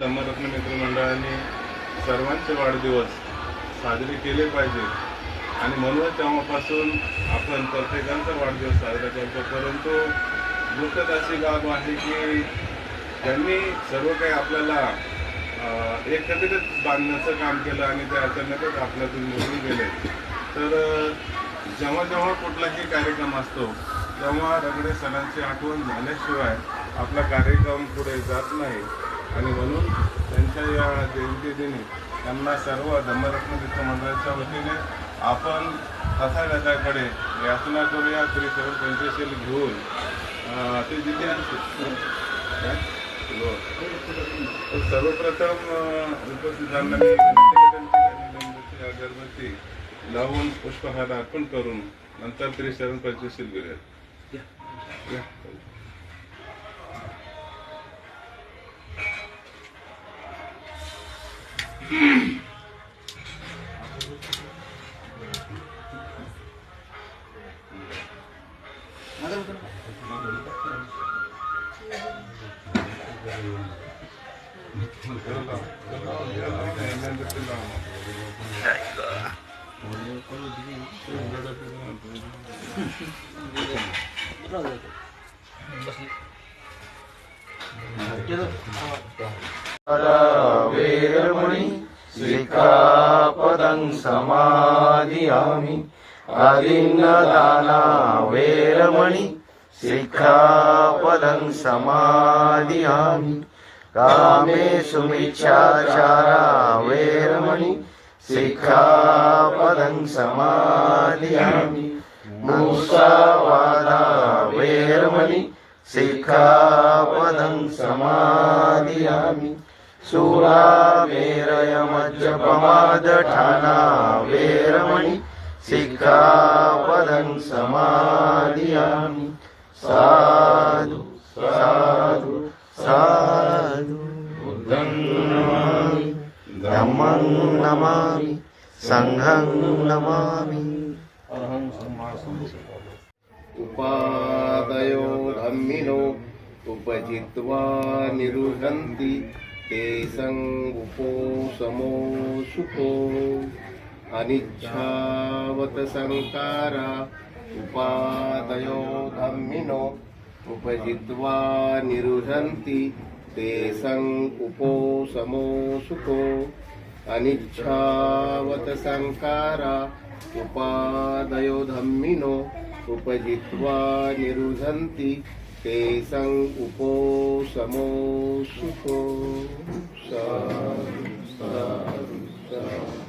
धम्मरत्न मित्रमंडळाने सर्वांचे वाढदिवस साजरे केले पाहिजे. आणि म्हणूनच तेव्हापासून आपण प्रत्येकांचा वाढदिवस साजरा करतो. परंतु दुःखद अशी बाब आहे की त्यांनी सर्व काही आपल्याला अं, एकत्रित बांधण्याचं काम केलं आणि ते अचानकच आपल्यातून निघून गेले. तर जेव्हा जेव्हा कुठलाही कार्यक्रम असतो तेव्हा रगडे सणांची आठवण झाल्याशिवाय आपला कार्यक्रम पुढे जात नाही. आणि म्हणून त्यांच्या या जयंतीदिनी त्यांना सर्व धम्मरत्न मित्र मंडळाच्या वतीने आपण तथागताकडे याचना करूया तरी सर्व पंचशील घेऊन ते जिथे हो. सर्वप्रथम उपस्थितांना अगरबत्ती लावून पुष्पहार अर्पण करून नंतर त्रिशरण पंचशील घेऊया. या. मेणबत्ती समाधियामि। वेरमणि सिक्खापदं समादियामि आदिन्नदाना वेरमणि सिक्खापदं समादियामि कामेषु मिच्छाचारा वेरमणि सिक्खापदं समादियामि मुसावादा वेरमणि सिक्खापदं समादियामि सुरामेरयमज्जपमादठाना वेरमणि सिक्खापदं समादियामि। साधु साधु साधु। बुद्धं नमामि धम्मं नमामि सङ्घं नमामि। उपादयो धम्मिनो उपजित्वा निरुहन्ति। ते सङ्गुपो समो सुखो अनिच्छावत संकारा उपादयो धम्मिनो उपजित्वा निरुहन्ति ते सङ्गुपो समो सुखो अनिच्छावत संकारा उपादयो धम्मिनो उपजित्वा निरुधन्ति पेशं उपो समो सुखो साधु साधु साधु